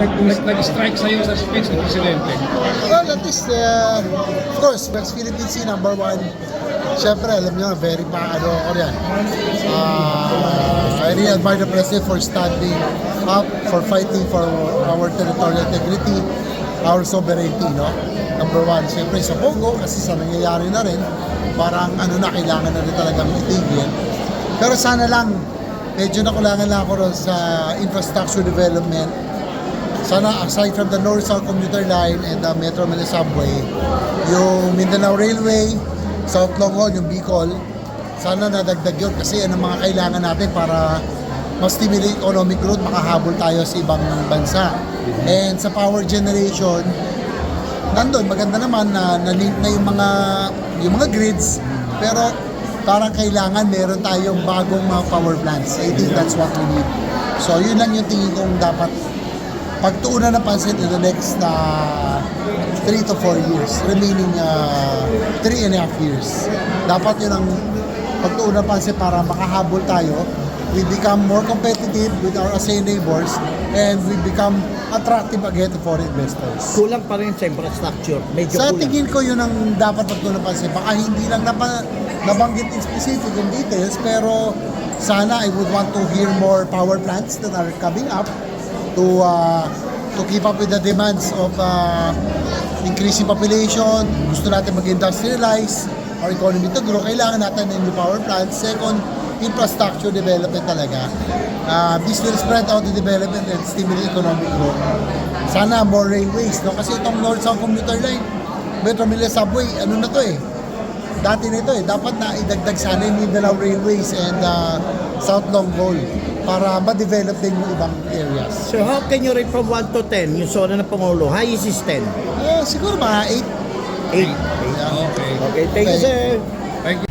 nag, nag, nag-strike sa'yo sa speech ng Presidente? Well, at least, uh, of course, West Philippine Sea, number one. Siyempre, alam niyo, very pa, ano ako yan. Uh, I really admire the President for standing up, for fighting for our territorial integrity, our sovereignty, no? Number one, siyempre sa Pogo, kasi sa nangyayari na rin, parang ano na, kailangan na rin talagang itigil. Pero sana lang, medyo nakulangan lang ako ron sa infrastructure development sana aside from the North-South commuter line and the Metro Manila Subway, yung Mindanao Railway, South Longhorn, yung Bicol, sana nadagdag yun kasi yan ang mga kailangan natin para mas stimulate economic growth, makahabol tayo sa ibang bansa. And sa power generation, nandun, maganda naman na na-link na yung mga, yung mga grids, pero parang kailangan meron tayong bagong mga power plants. I think that's what we need. So yun lang yung tingin kong dapat pagtuunan ng pansin in the next uh, 3 to 4 years, remaining uh, 3 and a half years. Dapat yun ang pagtuunan ng pansin para makahabol tayo. We become more competitive with our ASEAN neighbors and we become attractive again to foreign investors. Kulang pa rin sa infrastructure. Medyo Sa kulang. tingin ko yun ang dapat pagtuunan ng pansin. Baka hindi lang napa, nabanggit in specific in details, pero sana I would want to hear more power plants that are coming up to uh, to keep up with the demands of uh, increasing population. Gusto natin mag-industrialize our economy to grow. Kailangan natin ng new power plants. Second, infrastructure development talaga. Uh, this will spread out the development and stimulate economic growth. Sana more railways, no? Kasi itong North-South commuter line, Metro Manila Subway, ano na to eh, dati nito eh, dapat na idagdag sana yung Mindanao Railways and uh, South Longhorn para ma-develop din yung ibang areas. So how can you rate from 1 to 10 yung zona ng Pangulo? Highest is 10. Eh, siguro mga 8. 8. Okay. Okay, thank you sir. Thank you.